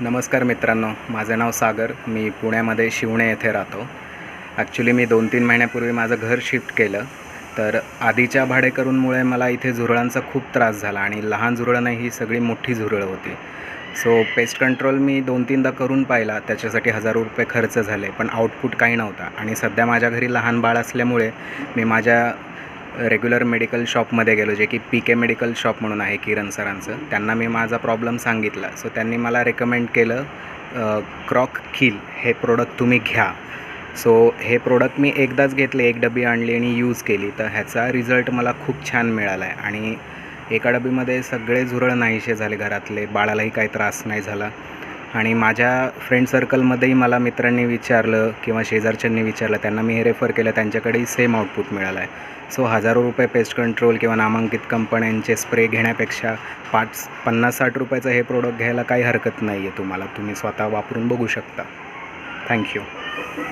नमस्कार मित्रांनो माझं नाव सागर. मी पुण्यामध्ये शिवणे येथे राहतो. ॲक्च्युली मी दोन तीन महिन्यापूर्वी माझं घर शिफ्ट केलं. तर आधीच्या भाडेकरूंमुळे मला इथे झुरळांचा खूप त्रास झाला आणि लहान झुरळं नाही ही सगळी मोठी झुरळं होती. सो पेस्ट कंट्रोल मी दोन तीनदा करून पाहिला. त्याच्यासाठी हजारो रुपये खर्च झाले पण आउटपुट काही नव्हता. आणि सध्या माझ्या घरी लहान बाळ असल्यामुळे मी माझ्या रेग्युलर मेडिकल शॉपमध्ये गेलो जे की पी के मेडिकल शॉप म्हणून आहे किरण सरांचं. त्यांना मी माझा प्रॉब्लेम सांगितला. सो त्यांनी मला रेकमेंड केलं क्रॉक किल हे प्रोडक्ट तुम्ही घ्या. सो हे प्रोडक्ट मी एकदाच घेतले एक डबी आणली आणि यूज केली. तर ह्याचा रिझल्ट मला खूप छान मिळाला आहे आणि एका डबीमध्ये सगळे झुरळ नाहीसे झाले घरातले. बाळालाही काही त्रास नाही झाला. आणि माझ्या फ्रेंड सर्कलमध्येही मला मित्रांनी विचारलं किंवा शेजारच्यांनी विचारलं त्यांना मी हे रेफर केलं त्यांच्याकडेही सेम आउटपुट मिळालं आहे सो हजारो रुपये पेस्ट कंट्रोल किंवा नामांकित कंपन्यांचे स्प्रे घेण्यापेक्षा पाच पन्नास साठ रुपयाचं हे प्रोडक्ट घ्यायला काही हरकत नाही आहे तुम्हाला. तुम्ही स्वतः वापरून बघू शकता. थँक्यू